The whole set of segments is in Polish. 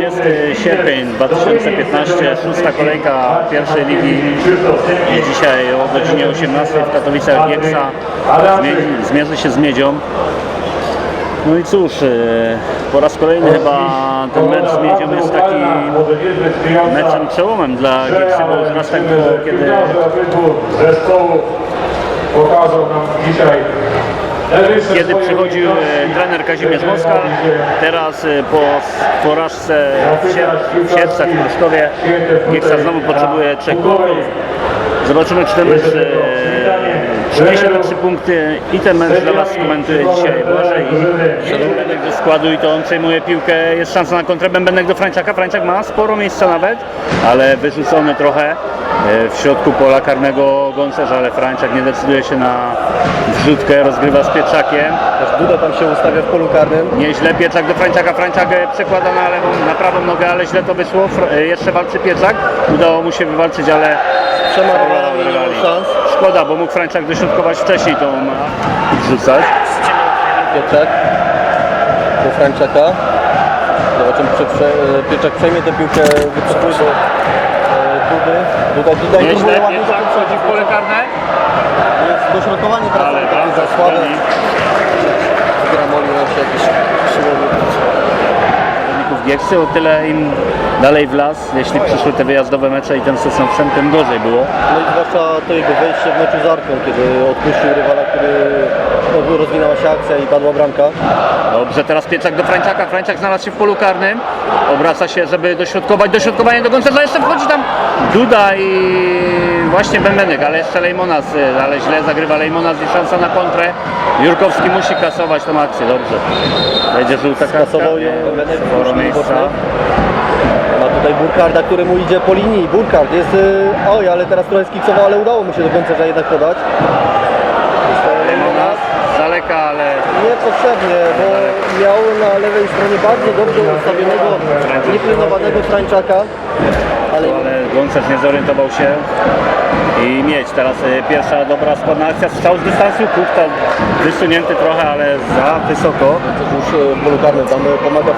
20 sierpień 2015, szósta kolejka pierwszej ligi i dzisiaj o godzinie 18 w Katowicach Gieksa zmie- zmierzy się z Miedzią. No i cóż, e, po raz kolejny chyba ten mecz z Miedzią jest taki meczem przełomem dla Gieksy, bo już raz tak było, kiedy pokazał nam dzisiaj kiedy przychodził e, trener Kazimierz Moskal, teraz e, po porażce w Sier- w Pruszkowie Gieksa znowu potrzebuje trzech punktów. Zobaczymy, czy ten mecz e, przyniesie te trzy punkty i ten mecz dla Was komentuje dzisiaj Błażej Bębenek do składu i to on przejmuje piłkę, jest szansa na kontrę. Bębenek do Frańczaka, Frańczak ma sporo miejsca nawet, ale wyrzucony trochę. e, w środku pola karnego Gącerza, ale Frańczak nie decyduje się na wrzutkę, rozgrywa z Pietrzakiem. Też Duda tam się ustawia w polu karnym. Nieźle Pieczak do Frańczaka, Frańczak e, przekłada na lewą, na prawą nogę, ale źle to wyszło. E, Jeszcze walczy Pieczak, udało mu się wywalczyć, ale Trzema rywalami szans. Szkoda, bo mógł Frańczak dośrodkować wcześniej tą e, wrzucać. Pieczak do Frańczaka. Zobaczymy, czy Pieczak przejmie tę piłkę, wycofuje do e, Dudy. Duda i Nieźle, próbuje ładnie Pieczak wchodzi w pole karne, Jest dośrodkowanie teraz ale takie za słabe. Gramoli nam się jakiś siłowy. zawodników Gieksy, o tyle im dalej w las, jeśli przyszły te wyjazdowe mecze i ten Sosnowczem, tym gorzej było. No i zwłaszcza to jego wejście w meczu z Arką, kiedy odpuścił rywala, który no, rozwinęła się akcja i padła bramka. Dobrze, teraz Pieczak do Frańczaka. Frańczak znalazł się w polu karnym. Obraca się, żeby dośrodkować. Dośrodkowanie do Goncerza. Jeszcze wchodzi tam Duda i właśnie Bębenek, ale jeszcze Lejmonas, ale źle zagrywa Lejmonas i szansa na kontrę. Jurkowski musi kasować tą akcję. Dobrze. Będzie żółta kartka. Kasował ją Bębenek, Sporo miejsca. Ma tutaj Burkarda, który mu idzie po linii. Burkard jest... y, Oj, ale teraz trochę skiksował, ale udało mu się do końca jednak podać. Lejmonas z daleka, ale Niepotrzebnie, bo miał na lewej stronie bardzo dobrze ustawionego, niepilnowanego Frańczaka. Ale ale Goncerz nie zorientował się. I mieć teraz y, pierwsza dobra składna akcja. Strzał z dystansu. Kuchta wysunięty trochę, ale za wysoko. to już e, w polu karnym tam e, pomaga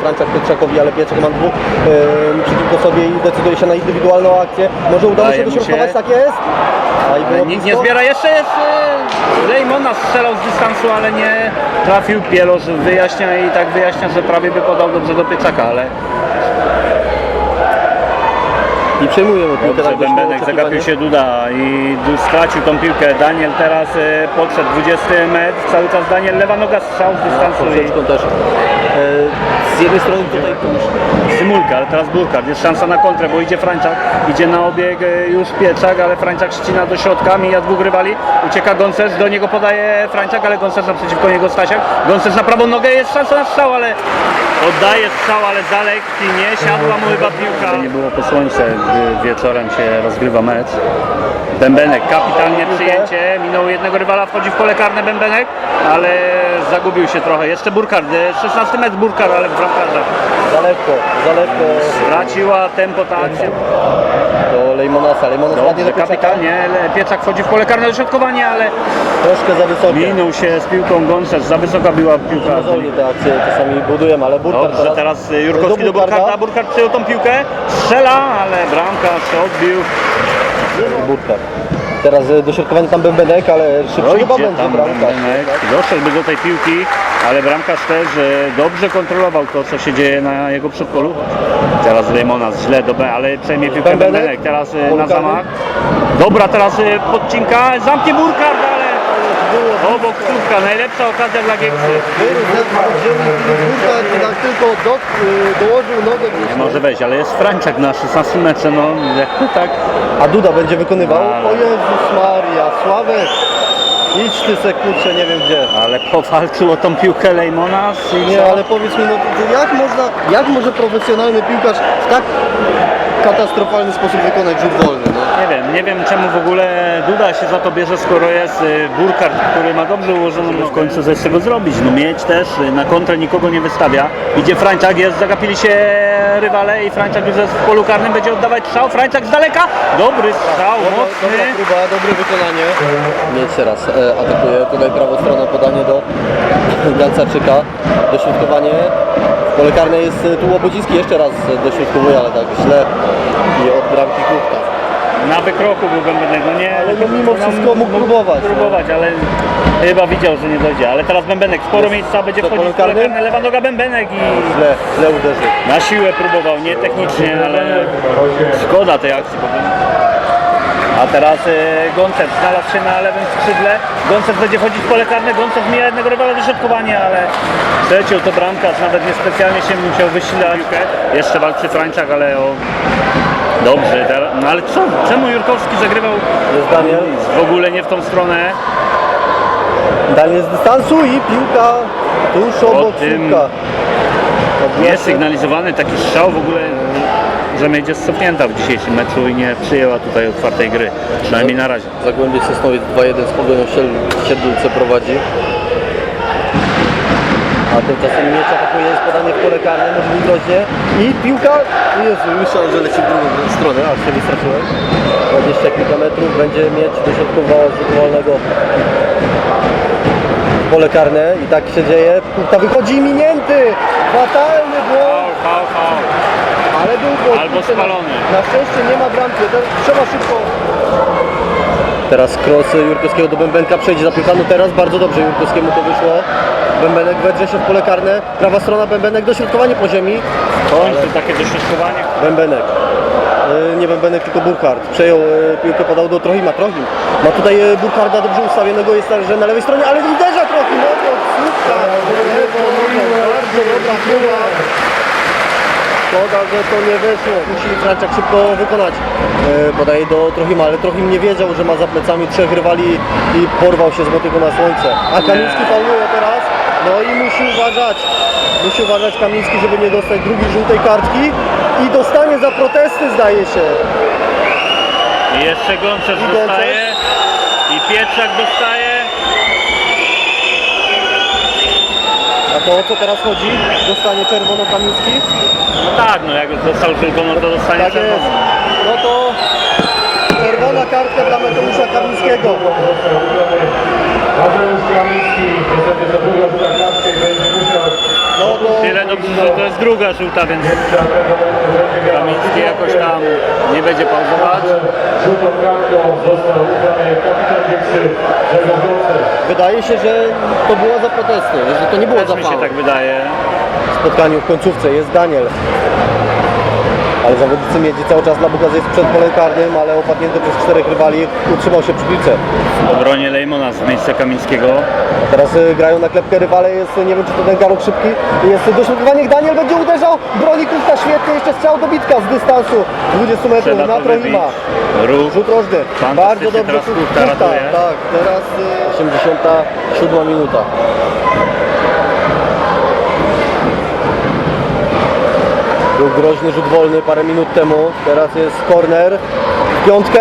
Frańczak Pietrzakowi, ale Pietrzak ma dwóch e, przeciwko sobie i decyduje się na indywidualną akcję. Może uda mu się dośrodkować, tak jest. Nikt nie zbiera. Jeszcze jest y, Lejmona strzelał z dystansu, ale nie trafił. Pieloż wyjaśnia i tak wyjaśnia, że prawie by podał dobrze do Pieczaka, ale I przejmuje mu piłkę dobrze Bębenek zagapił się Duda i stracił tą piłkę. Daniel teraz y, podszedł 20 metr. Cały czas Daniel lewa noga strzał z dystansu i Poprzeczką też. E, z jednej strony tutaj Symulka, ale teraz Burkard. Jest szansa na kontrę, bo idzie Frańczak, idzie na obieg e, już Pieczak, ale Frańczak ścina do środka, mija dwóch rywali, ucieka Goncerz, do niego podaje Frańczak, ale Goncerz naprzeciwko niego Stasiak. Goncerz na prawą nogę, jest szansa na strzał, ale oddaje strzał, ale za lekki, nie siadła mu chyba piłka. Nie było po słońce, gdy wieczorem się rozgrywa mecz. Bębenek, kapitalnie przyjęcie, minął jednego rywala, wchodzi w pole karne Bębenek, ale zagubił się trochę. Jeszcze Burkard, e, 16 metr Burkard, ale w bramkarza. za lekko, za lekko Straciła tempo ta akcja. do Lejmonasa. Lejmonas ładnie do kapitalnie. Pieczak wchodzi w pole karne dośrodkowanie, ale Troszkę za wysokie. minął się z piłką Gącerz. Za wysoka była piłka. Mozolnie te akcje czasami budujemy, ale Dobrze, teraz y, Jurkowski do Burkarda. Burkard przyjął tą piłkę, strzela, ale bramkarz odbił. Burkard. Teraz e, dośrodkowanie tam Bębenek, ale szybszy No chyba będzie tam bramka. Bębenek. Doszedłby do tej piłki, ale bramkarz też e, dobrze kontrolował to, co się dzieje na jego przedpolu. Teraz Lemonas źle, do, ale przejmie piłkę Bębenek. Teraz e, na zamach. Dobra, teraz podcinka, zamknie Burkard, ale obok słupka. Najlepsza okazja dla Gieksy. Tylko do, dołożył nogę Nie może wejść, ale jest Frańczak na 16 metrze, no jak tak. A Duda będzie wykonywał. Ale- O Jezus Maria, Sławek! Idź ty se kurczę, nie wiem gdzie. Ale powalczył o tą piłkę Lejmonas i Nie, ale powiedz mi, no jak można, jak może profesjonalny piłkarz w tak katastrofalny sposób wykonać rzut wolny. No. Nie wiem, nie wiem czemu w ogóle Duda się za to bierze, skoro jest y, Burkhardt, który ma dobrze ułożoną no w końcu coś z tego zrobić. No mieć też y, na kontrę nikogo nie wystawia. Idzie Frańczak, jest, zagapili się rywale i Frańczak już jest w polu karnym, będzie oddawać strzał. Frańczak z daleka, dobry strzał, Dobra, dobra mocny. próba, dobre wykonanie. Mieć teraz e, atakuje tutaj prawą stronę podanie do Gancarczyka. Dośrodkowanie. Pole karne jest e, tu Łobodziński jeszcze raz dośrodkowuje, ale tak źle i od bramki Kuchta. Na wykroku był Bębenek, no nie. Ale no mimo wszystko mógł próbować, no. Próbować, ale chyba widział, że nie dojdzie. Ale teraz Bębenek, sporo miejsca będzie wchodzić w pole karne, lewa noga Bębenek i Źle, źle uderzył. na siłę próbował, nie technicznie, ale szkoda tej akcji. Bo... A teraz Goncew znalazł się na lewym skrzydle. Goncew będzie wchodzić w pole karne. Goncew mija jednego rywala do środkowania, ale przeciął to bramkarz. Nawet niespecjalnie się musiał wysilać. Jeszcze walczy Frańczak, ale o... Dobrze, teraz- no ale co? Czemu Jurkowski zagrywał Jest Daniel. w ogóle nie w tą stronę? Daniel z dystansu i piłka tuż obok tym słupka. Jest sygnalizowany taki strzał w ogóle, że jest cofnięta w dzisiejszym meczu i nie przyjęła tutaj otwartej gry. Przynajmniej na razie. Zagłębie Sosnowiec 2-1 z Pogonią Siedlce prowadzi. A tymczasem miecz atakuje, jest podanie w pole karne, może groźnie. I piłka, Jezu, myślałem, że leci w drugą stronę, aż się wystraszyłem. 20 kilka metrów, będzie miecz dośrodkował z wolnego pole karne i tak się dzieje. Kuchta wychodzi minięty! Faul. Albo Kurczę, na- spalony. Na szczęście nie ma bramki, trzeba szybko. Teraz cross Jurkowskiego do Bębenka przejdzie za piłkę. No teraz bardzo dobrze Jurkowskiemu to wyszło. Bębenek wedrze się w pole karne. Prawa strona Bębenek, dośrodkowanie po ziemi. W końcu takie dośrodkowanie. Bębenek. Yy, Nie Bębenek, tylko Burkhardt. Przejął yy, piłkę, podał do Trochima. Trochim. Ma tutaj yy, Burkharda dobrze ustawionego, jest także na lewej stronie, ale uderza Trochim. No, słupka. Nogą. Bardzo dobra próba. Szkoda, że to nie weszło. Musi Franczak szybko wykonać. E, podaje do Trochima, ale Trochim nie wiedział, że ma za plecami trzech rywali i porwał się z motyku na słońce. A Kamiński fauluje teraz. No i musi uważać. Musi uważać Kamiński, żeby nie dostać drugiej żółtej kartki. I dostanie za protesty, zdaje się. I jeszcze Gącew. dostaje. I Pietrzak dostaje. A to o co teraz chodzi? Dostanie czerwono Kamiński? No tak, no jak dostał czerwoną, to dostanie Tak jest. czerwoną. No to czerwona kartka dla Mateusza Kamińskiego. Mateusz Kamiński, niestety za długo rzuta klatkę i będzie musiał No to Tyle dobrze, że to jest druga żółta, więc Kamiński jakoś tam nie będzie pauzować. Kartką został kapitan Grzegorz wydaje się, że to było za protesty, że to nie było Też za mi się tak wydaje. w spotkaniu w końcówce jest Daniel. Ale zawodnicy miedzi cały czas dla Bukaz jest przed polem karnym, ale opadnięty przez czterech rywali utrzymał się przy piłce. W obronie Lejmona z miejsca Kamińskiego. A teraz y, grają na klepkę rywale, jest nie wiem czy to ten Karol szybki. Jest dośrodkowanie, Daniel będzie uderzał, broni Kuchta świetnie, jeszcze strzał do bitka z dystansu 20 metrów Trzeba na to wybić. Trohima. Ruch. Rzut rożny. Fantastycznie Bardzo dobrze teraz Kuchta ratuje. Tak, teraz y, 87 minuta. Był groźny rzut wolny parę minut temu, teraz jest corner. W piątkę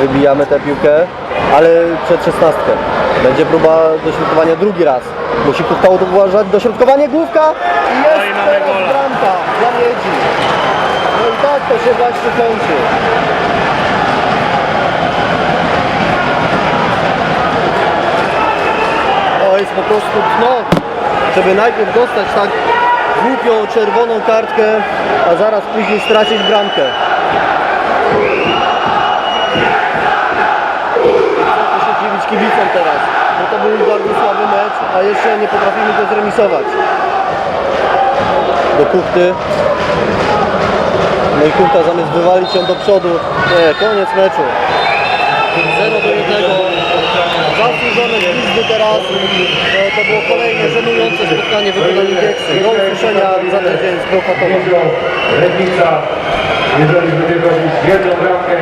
wybijamy tę piłkę, ale przed szesnastkę. Będzie próba dośrodkowania drugi raz. Musi Kuchta uważać, dośrodkowanie główka i jest No i teraz gola. bramka dla Miedzi. No i tak to się właśnie kończy. To jest po prostu dno, żeby najpierw dostać tak głupią czerwoną kartkę, a zaraz później stracić bramkę. Tu się dziwić kibicom teraz, bo to był bardzo słaby mecz, a jeszcze nie potrafimy go zremisować. Do kuchty. No i kuchta zamiast wywalić ją do przodu, nie, koniec meczu. 0 do 1. Zasłużone teraz. E, To było kolejne żenujące spotkanie w wykonaniu Gieksy. Do usłyszenia za tydzień z Bełchatowa. Jeżeli będzie jedną bramkę,